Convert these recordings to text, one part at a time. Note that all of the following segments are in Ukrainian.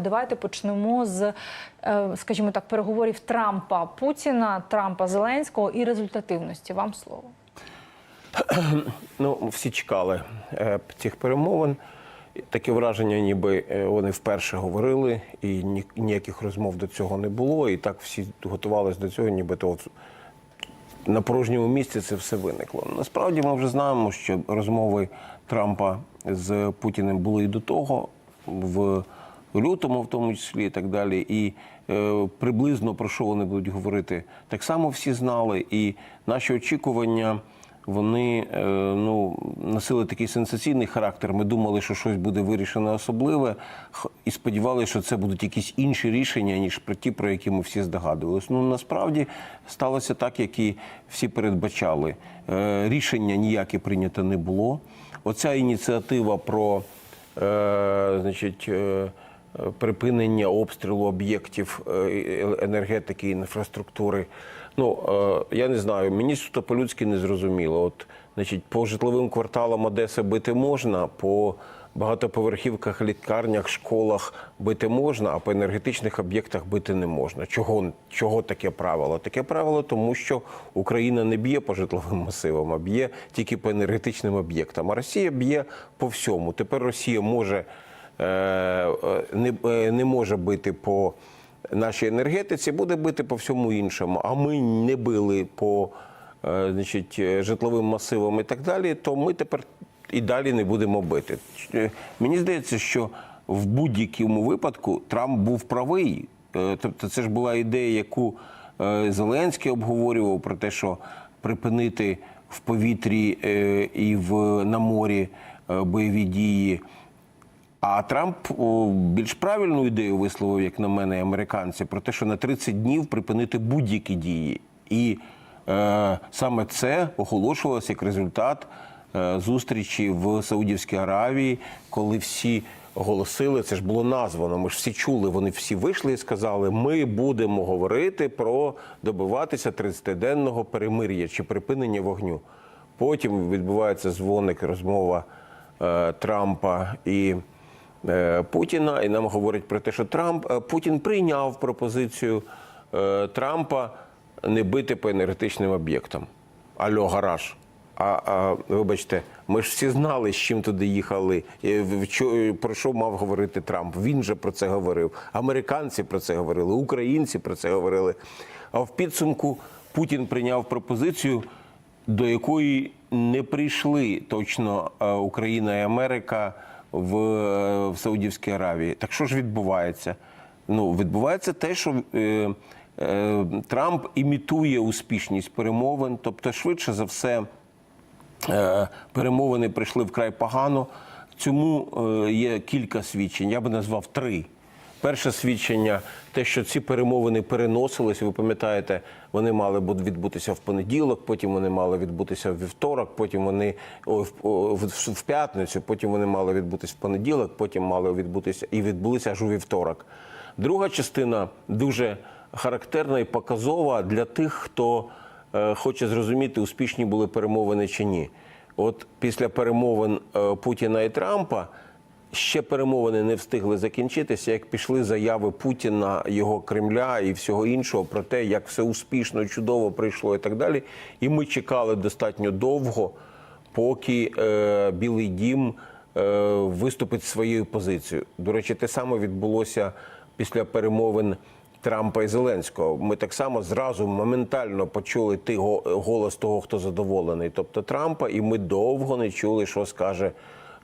Давайте почнемо з, е, скажімо так, переговорів Трампа Путіна, Трампа Зеленського і результативності. Вам слово. Ну, всі чекали е, цих перемовин. Таке враження, ніби е, вони вперше говорили, і ніяких розмов до цього не було. І так всі готувалися до цього, ніби то от на порожньому місці це все виникло. Насправді ми вже знаємо, що розмови Трампа з Путіним були і до того, в лютому, в тому числі, і так далі. І е, приблизно про що вони будуть говорити, так само всі знали. І наші очікування. Вони е, ну, носили такий сенсаційний характер. Ми думали, що щось буде вирішено особливе, і сподівалися, що це будуть якісь інші рішення, ніж про ті, про які ми всі здогадувалися. Ну насправді сталося так, як і всі передбачали. Е, Рішення ніяке прийнято не було. Оця ініціатива про е, значить, припинення обстрілу об'єктів е, енергетики інфраструктури. Ну е, я не знаю, мені суто по-людськи не зрозуміло. От, значить, по житловим кварталам Одеси бити можна, по багатоповерхівках, лікарнях, школах бити можна, а по енергетичних об'єктах бити не можна. Чого, чого таке правило? Таке правило, тому що Україна не б'є по житловим масивам, а б'є тільки по енергетичним об'єктам. А Росія б'є по всьому. Тепер Росія може не, е, не може бити по нашій енергетиці, буде бити по всьому іншому. А ми не били по е, значить, е, житловим масивам і так далі, то ми тепер і далі не будемо бити. Е, Мені здається, що в будь-якому випадку Трамп був правий. Е, Тобто, це ж була ідея, яку е, Зеленський обговорював про те, що припинити в повітрі е, і в на морі е, бойові дії. А Трамп більш правильну ідею висловив, як на мене, американці, про те, що на 30 днів припинити будь-які дії. І е, саме це оголошувалося як результат е, зустрічі в Саудівській Аравії, коли всі оголосили, це ж було названо. Ми ж всі чули, вони всі вийшли і сказали: ми будемо говорити про добиватися 30-денного перемир'я чи припинення вогню. Потім відбувається дзвоник, розмова е, Трампа і е, Путіна, і нам говорять про те, що Трамп е, Путін прийняв пропозицію е, Трампа не бити по енергетичним об'єктам. Альо, гараж. А, а вибачте, ми ж всі знали, з чим туди їхали. е, Про що мав говорити Трамп? Він же про це говорив. Американці про це говорили, українці про це говорили. А в підсумку Путін прийняв пропозицію, до якої не прийшли точно е, Україна і Америка в, е, в Саудівській Аравії. Так що ж відбувається? Ну, відбувається те, що е, е, Трамп імітує успішність перемовин, тобто, швидше за все, е, перемовини прийшли вкрай погано. Цьому є кілька свідчень. Я би назвав три. Перше свідчення те, що ці перемовини переносились. Ви пам'ятаєте, вони мали бу- відбутися в понеділок, потім вони мали відбутися в вівторок, потім вони о, в, в п'ятницю, потім вони мали відбутися в понеділок, потім мали відбутися і відбулися аж у вівторок. Друга частина дуже характерна і показова для тих, хто е, хоче зрозуміти, успішні були перемовини чи ні. От після перемовин е, Путіна і Трампа ще перемовини не встигли закінчитися, як пішли заяви Путіна, його Кремля і всього іншого про те, як все успішно, чудово прийшло і так далі. І ми чекали достатньо довго, поки е, Білий Дім е, виступить своєю позицією. До речі, те саме відбулося після перемовин. Трампа і Зеленського. Ми так само зразу моментально почули ти голос того, хто задоволений, тобто Трампа, і ми довго не чули, що скаже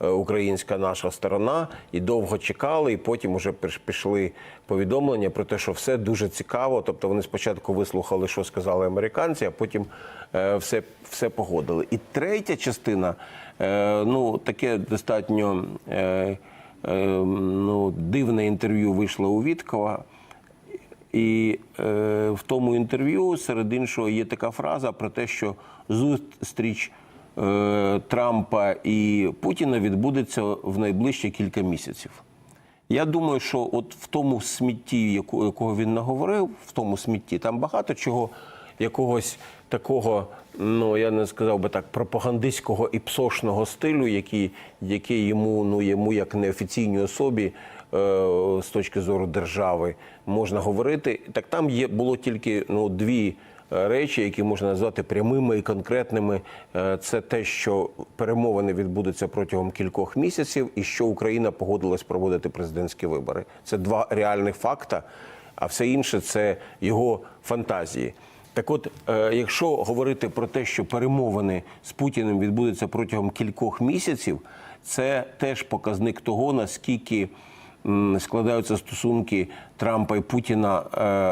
українська наша сторона, і довго чекали, і потім піш- пішли повідомлення про те, що все дуже цікаво. Тобто вони спочатку вислухали, що сказали американці, а потім е, все, все погодили. І третя частина, е, ну таке достатньо е, е, ну, дивне інтерв'ю вийшло у Віткова. І е, в тому інтерв'ю, серед іншого, є така фраза про те, що зустріч е, Трампа і Путіна відбудеться в найближчі кілька місяців. Я думаю, що от в тому смітті, якого він наговорив, в тому смітті, там багато чого якогось такого, ну я не сказав би так, пропагандистського і псошного стилю, який, який йому, ну йому як неофіційній особі з точки зору держави можна говорити. Так там є було тільки ну дві. Е, Речі, які можна назвати прямими і конкретними, Е, це те, що перемовини відбудуться протягом кількох місяців, і що Україна погодилась проводити президентські вибори. Це два реальних факта, а все інше це його фантазії. Так от, е, якщо говорити про те, що перемовини з Путіним відбудуться протягом кількох місяців, це теж показник того, наскільки складаються стосунки Трампа і Путіна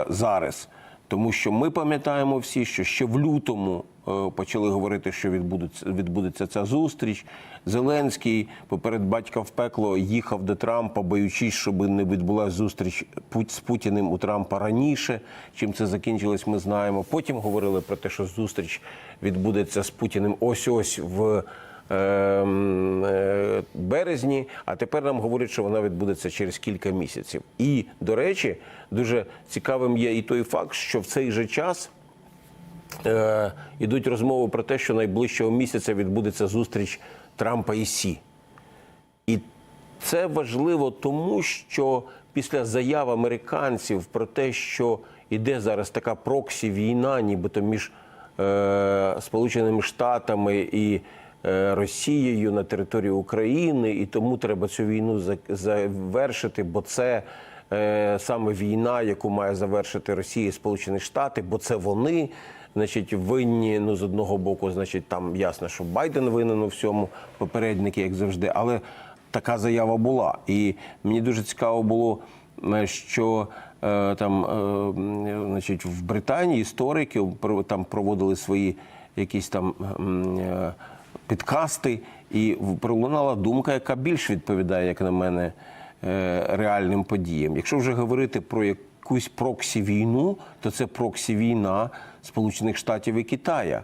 зараз. Тому що ми пам'ятаємо всі, що ще в лютому е, почали говорити, що відбудеться, відбудеться ця зустріч. Зеленський поперед батька в пекло їхав до Трампа, боючись, щоб не відбулася зустріч з Путіним у Трампа раніше. Чим це закінчилось, ми знаємо. Потім говорили про те, що зустріч відбудеться з Путіним ось ось в. Ем, е, Березні, а тепер нам говорять, що вона відбудеться через кілька місяців. І, до речі, дуже цікавим є і той факт, що в цей же час е, ідуть розмови про те, що найближчого місяця відбудеться зустріч Трампа і Сі. І це важливо тому, що після заяв американців про те, що йде зараз така проксі війна, нібито між е, Сполученими Штатами і Росією на території України, і тому треба цю війну за- завершити, бо це е, саме війна, яку має завершити Росія і Сполучені Штати, бо це вони. Значить, винні ну з одного боку, значить, там ясно, що Байден винен у всьому, попередники, як завжди, але така заява була. І мені дуже цікаво було, е, що е, там, е, значить, в Британії історики там проводили свої якісь там е, підкасти, і пролунала думка, яка більш відповідає, як на мене, е, реальним подіям. Якщо вже говорити про якусь проксі-війну, то це проксі-війна Сполучених Штатів і Китая.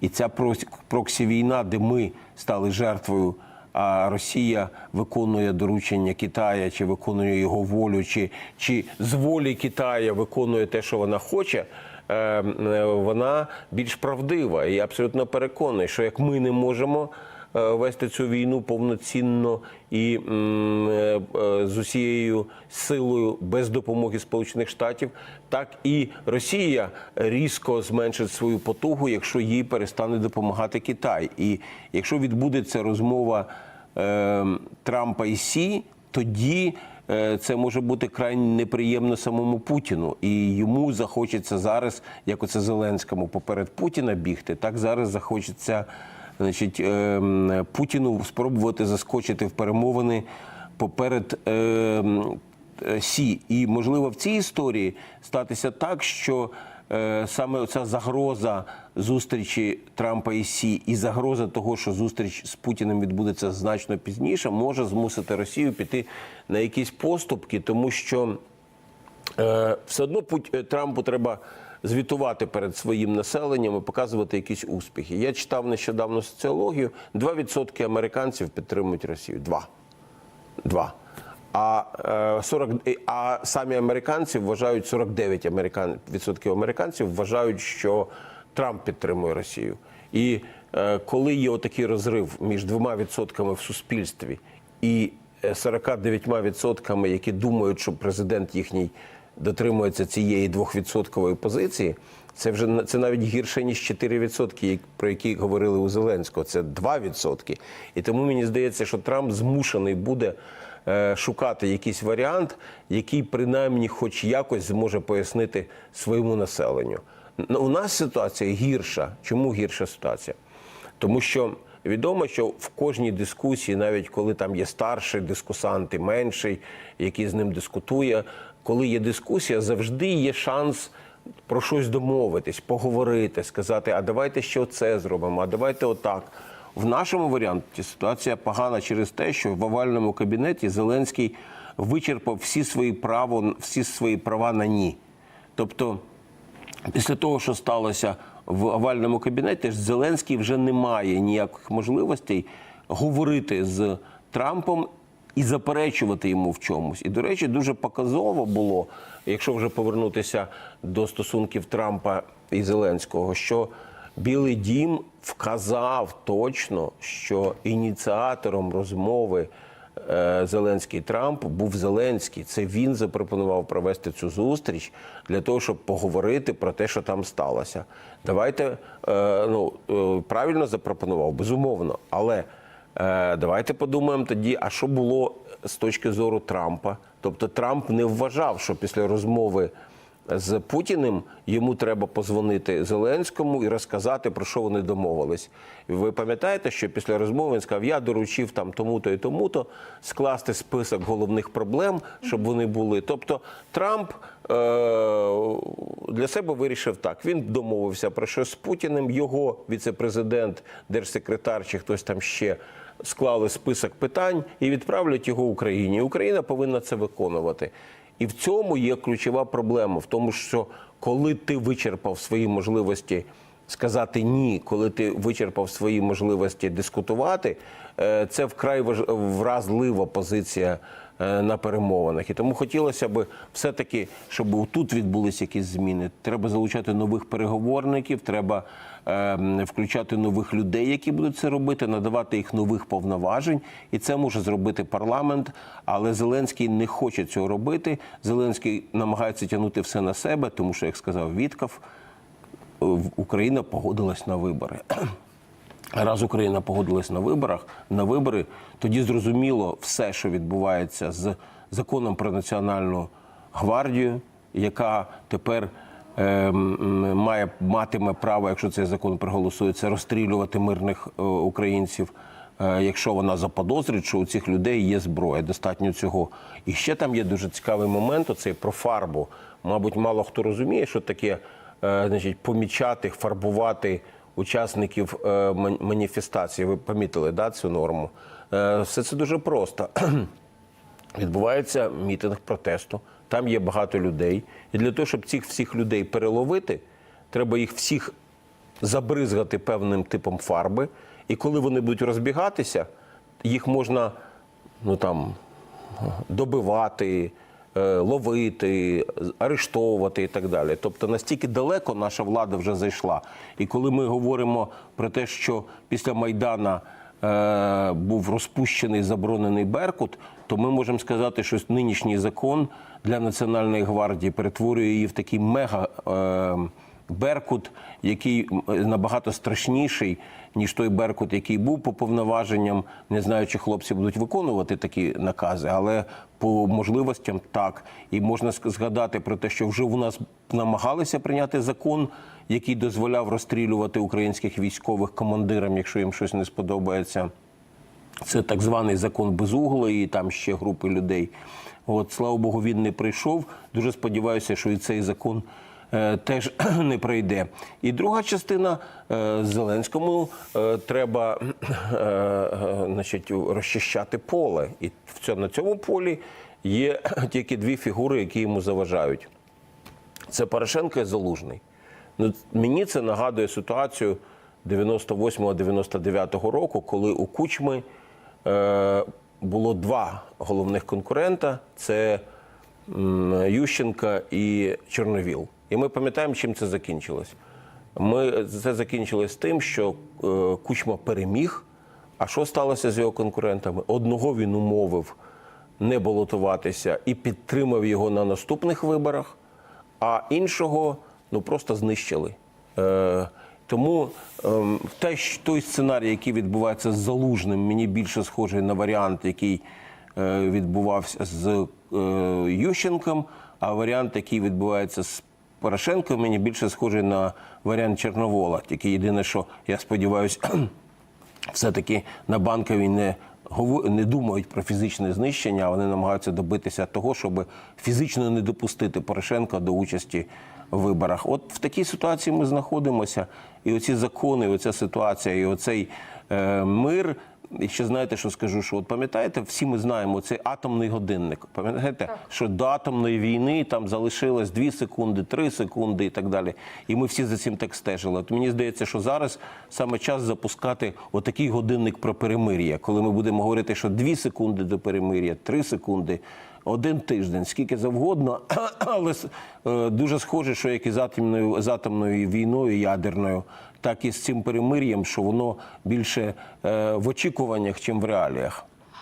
І ця прос- проксі-війна, де ми стали жертвою, а Росія виконує доручення Китая, чи виконує його волю, чи, чи з волі Китая виконує те, що вона хоче. Е, е, Вона більш правдива і абсолютно переконаний, що як ми не можемо е, вести цю війну повноцінно і е, з усією силою без допомоги Сполучених Штатів, так і Росія різко зменшить свою потугу, якщо їй перестане допомагати Китай. І якщо відбудеться розмова е, Трампа і Сі, тоді. Е, Це може бути крайне неприємно самому Путіну, і йому захочеться зараз, як оце Зеленському поперед Путіна бігти, так зараз захочеться значить, ем, Путіну спробувати заскочити в перемовини поперед ем, Сі. І можливо в цій історії статися так, що саме ця загроза зустрічі Трампа і Сі, і загроза того, що зустріч з Путіним відбудеться значно пізніше, може змусити Росію піти на якісь поступки, тому що. Е, все одно Пут- е, Трампу треба звітувати перед своїм населеннем і показувати якісь успіхи. Я читав нещодавно соціологію. 2% американців підтримують Росію. Два. Два. А, е, 40, а самі американці вважають 49 американ, відсотків американців вважають, що Трамп підтримує Росію. І е, коли є отакий розрив між двома відсотками в суспільстві і е, 49 відсотками, які думають, що президент їхній дотримується цієї двохвідсоткової позиції, це вже це навіть гірше ніж 4%, як- про які говорили у Зеленського. Це 2%. І тому мені здається, що Трамп змушений буде е, шукати якийсь варіант, який принаймні, хоч якось зможе пояснити своєму населенню. У нас ситуація гірша. Чому гірша ситуація? Тому що відомо, що в кожній дискусії, навіть коли там є старший дискусант і менший, який з ним дискутує, коли є дискусія, завжди є шанс про щось домовитись, поговорити, сказати, а давайте ще це зробимо, а давайте отак. В нашому варіанті ситуація погана через те, що в овальному кабінеті Зеленський вичерпав всі свої право, всі свої права на ні. Тобто Після того, що сталося в овальному кабінеті, Зеленський вже не має ніяких можливостей говорити з Трампом і заперечувати йому в чомусь. І, до речі, дуже показово було, якщо вже повернутися до стосунків Трампа і Зеленського, що Білий дім вказав точно, що ініціатором розмови е, Зеленський Трамп, був Зеленський. Це він запропонував провести цю зустріч для того, щоб поговорити про те, що там сталося. Давайте е, ну е, правильно запропонував, безумовно, але. Давайте подумаємо тоді, а що було з точки зору Трампа? Тобто Трамп не вважав, що після розмови з Путіним йому треба позвонити Зеленському і розказати, про що вони домовились. Ви пам'ятаєте, що після розмови він сказав, я доручив там тому-то і тому-то скласти список головних проблем, щоб вони були. Тобто Трамп е- для себе вирішив так. Він домовився про що з Путіним, його віце-президент, держсекретар чи хтось там ще склали список питань і відправлять його Україні. Україна повинна це виконувати. І в цьому є ключова проблема, в тому, що коли ти вичерпав свої можливості сказати ні, коли ти вичерпав свої можливості дискутувати, е, це вкрай вразлива позиція е, на перемовинах. І тому хотілося б все-таки, щоб тут відбулися якісь зміни. Треба залучати нових переговорників, треба включати нових людей, які будуть це робити, надавати їх нових повноважень. І це може зробити парламент. Але Зеленський не хоче цього робити. Зеленський намагається тягнути все на себе, тому що, як сказав Вітков, Україна погодилась на вибори. Раз Україна погодилась на виборах на вибори, тоді зрозуміло все, що відбувається з законом про національну гвардію, яка тепер має матиме право, якщо цей закон проголосується, розстрілювати мирних е, українців. е, Якщо вона заподозрить, що у цих людей є зброя, достатньо цього. І ще там є дуже цікавий момент. Оцей про фарбу. Мабуть, мало хто розуміє, що таке е, значить, помічати, фарбувати учасників маніфестації. Ви помітили да, цю норму? Все це дуже просто. Відбувається мітинг протесту, там є багато людей. І для того, щоб цих всіх людей переловити, треба їх всіх забризгати певним типом фарби. І коли вони будуть розбігатися, їх можна ну, там, добивати, е, ловити, арештовувати і так далі. Тобто настільки далеко наша влада вже зайшла. І коли ми говоримо про те, що після Майдана е, був розпущений заборонений Беркут, то ми можемо сказати, що нинішній закон для Національної гвардії перетворює її в такий мега. Е, Беркут, який набагато страшніший, ніж той Беркут, який був по повноваженням. Не знаю, чи хлопці будуть виконувати такі накази, але по можливостям так. І можна згадати про те, що вже у нас намагалися прийняти закон, який дозволяв розстрілювати українських військових командирам, якщо їм щось не сподобається. Це так званий закон безуглої, і там ще групи людей. От, слава Богу, він не прийшов. Дуже сподіваюся, що і цей закон е, теж не пройде. І друга частина е, Зеленському е, треба е, е, значить, розчищати поле. І на цьому полі є тільки дві фігури, які йому заважають. Це Порошенко і Залужний. Ну, мені це нагадує ситуацію 98-99 року, коли у Кучми е, було два головних конкурента: це Ющенка і Чорновіл. І ми пам'ятаємо, чим це закінчилось. Ми, це закінчилось тим, що е, Кучма переміг. А що сталося з його конкурентами? Одного він умовив не балотуватися і підтримав його на наступних виборах, а іншого ну просто знищили. Е, тому ем, те, той сценарій, який відбувається з залужним, мені більше схожий на варіант, який відбувався з е, Ющенком, а варіант, який відбувається з Порошенком, мені більше схожий на варіант Чорновола. Тільки єдине, що я сподіваюся, все-таки на банковій не не думають про фізичне знищення, а вони намагаються добитися того, щоб фізично не допустити Порошенка до участі в виборах. От в такій ситуації ми знаходимося, і оці закони, оця ситуація, і оцей е, мир. І ще знаєте, що скажу, що от пам'ятаєте, всі ми знаємо цей атомний годинник. Пам'ятаєте, що до атомної війни там залишилось 2 секунди, 3 секунди і так далі. І ми всі за цим так стежили. От мені здається, що зараз саме час запускати отакий годинник про перемир'я, коли ми будемо говорити, що 2 секунди до перемир'я, 3 секунди. Один тиждень, скільки завгодно, але е, дуже схоже, що як і з атомною, з атомною війною ядерною, так і з цим перемир'ям, що воно більше е, в очікуваннях, чим в реаліях.